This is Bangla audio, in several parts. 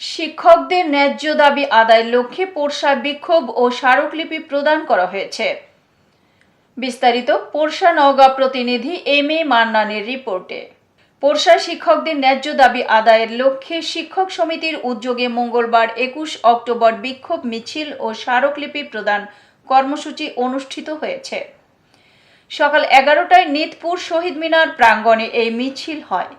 শিক্ষকদের ন্যায্য দাবি আদায়ের লক্ষ্যে পোরশা বিক্ষোভ ও স্মারকলিপি প্রদান করা হয়েছে। বিস্তারিত পোরশা নওগাঁ প্রতিনিধি এম এ মান্নানের রিপোর্টে। পোরশা শিক্ষকদের ন্যায্য দাবি আদায়ের লক্ষ্যে শিক্ষক সমিতির উদ্যোগে মঙ্গলবার একুশ অক্টোবর বিক্ষোভ মিছিল ও স্মারকলিপি প্রদান কর্মসূচি অনুষ্ঠিত হয়েছে। সকাল এগারোটায় নিতপুর শহীদ মিনার প্রাঙ্গণে এই মিছিল হয়।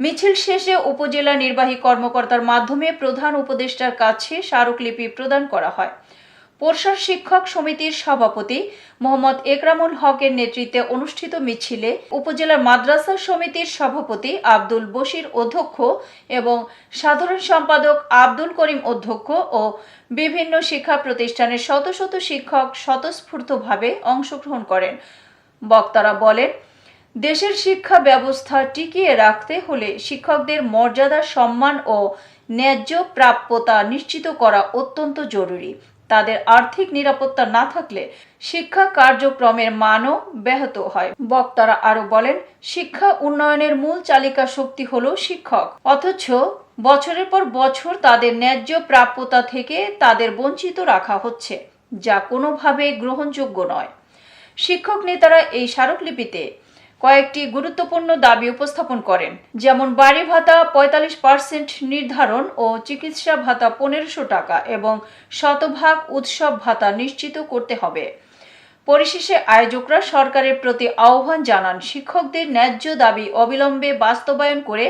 মিছিল শেষে উপজেলা নির্বাহী কর্মকর্তার মাধ্যমে প্রধান উপদেষ্টার কাছে স্মারকলিপি প্রদান করা হয়। পোরশার শিক্ষক সমিতির সভাপতি মোহাম্মদ একরামুল হকের নেতৃত্বে অনুষ্ঠিত মিছিলে উপজেলার মাদ্রাসা সমিতির সভাপতি আব্দুল বশির অধ্যক্ষ এবং সাধারণ সম্পাদক আব্দুল করিম অধ্যক্ষ ও বিভিন্ন শিক্ষা প্রতিষ্ঠানের শত শত শিক্ষক স্বতঃস্ফূর্তভাবে অংশগ্রহণ করেন। বক্তারা বলেন দেশের শিক্ষা ব্যবস্থা টিকিয়ে রাখতে হলে শিক্ষকদের মর্যাদা, সম্মান ও ন্যায্য প্রাপ্যতা নিশ্চিত করা অত্যন্ত জরুরি। তাদের আর্থিক নিরাপত্তা না থাকলে শিক্ষা কার্যক্রমের মানও ব্যাহত হয়। বক্তারা আরও বলেন, শিক্ষা উন্নয়নের মূল চালিকা শক্তি হলো শিক্ষক। অথচ বছরের পর বছর তাদের ন্যায্য প্রাপ্যতা থেকে তাদের বঞ্চিত রাখা হচ্ছে, যা কোনোভাবে গ্রহণযোগ্য নয়। শিক্ষক নেতারা এই স্মারকলিপিতে কয়েকটি গুরুত্বপূর্ণ দাবি উপস্থাপন করেন, যেমন বাড়ি ভাতা পঁয়তাল্লিশ পার্সেন্ট নির্ধারণ ও চিকিৎসা ভাতা পনেরোশো টাকা এবং শতভাগ উৎসব ভাতা নিশ্চিত করতে হবে। পরিশেষে আয়োজকরা সরকারের প্রতি আহ্বান জানান, শিক্ষকদের ন্যায্য দাবি অবিলম্বে বাস্তবায়ন করে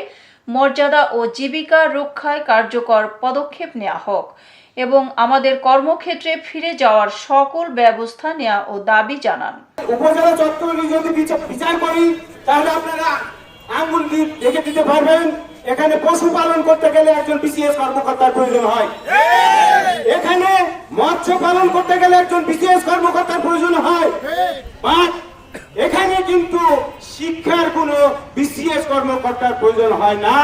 মর্যাদা ও জীবিকা রক্ষায় কার্যকর পদক্ষেপ নেওয়া হোক এবং আমাদের কর্মক্ষেত্রে ফিরে যাওয়ার সকল ব্যবস্থা নেওয়া ও দাবি জানান। উপজেলা চত্বরে যদি বিচা- বিচার করি, তাহলে আপনারা আঙ্গুল দিতে পারবেন, এখানে পশুপালন করতে গেলে একজন বিসিএস কর্মকর্তার প্রয়োজন হয়। এখানে মৎস্য পালন করতে গেলে একজন বিসিএস কর্মকর্তার প্রয়োজন হয়। এখানে কিন্তু কর্মকর্তার প্রয়োজন হয় না,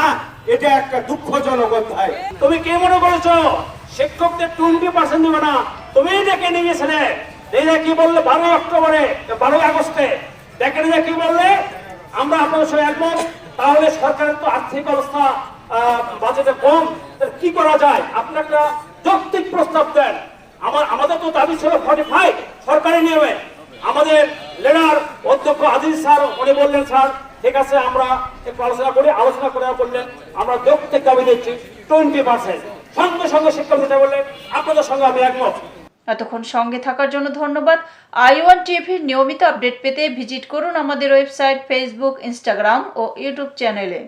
এটা একটা দুঃখজনক অধ্যায়। তুমি কে মনে করেছ? শিক্ষকদের টোয়েন্টি পার্সেন্ট দেবে না। তুমি ডেকে নিয়ে দেখে কি বললে বারোই অক্টোবরে? বারোই আগস্টে। দেখে নিয়ে কি বললে? আমরা আপনাদের সঙ্গে একমত। তাহলে সরকারের তো আর্থিক অবস্থা বাজেটে কম। কি করা যায়? আপনি যৌক্তিক প্রস্তাব দেন। আমার, আমাদের তো দাবি ছিল ফর্টি ফাইভ সরকারি নিয়মে। আমাদের লিডার অধ্যক্ষ আজিজ স্যার, উনি বললেন, স্যার ঠিক আছে, আমরা একটু আলোচনা করি। আলোচনা করে বললেন আমরা যৌক্তিক দাবি দিচ্ছি। টোয়েন্টি পার্সেন্ট সঙ্গে সঙ্গে শিক্ষক দিতে বললেন, আপনাদের সঙ্গে আমি একমত। এতক্ষণ সঙ্গে থাকার জন্য ধন্যবাদ। আই ওয়ান টিভির নিয়মিত আপডেট পেতে ভিজিট করুন আমাদের ওয়েবসাইট ফেসবুক ইনস্টাগ্রাম ও ইউটিউব চ্যানেলে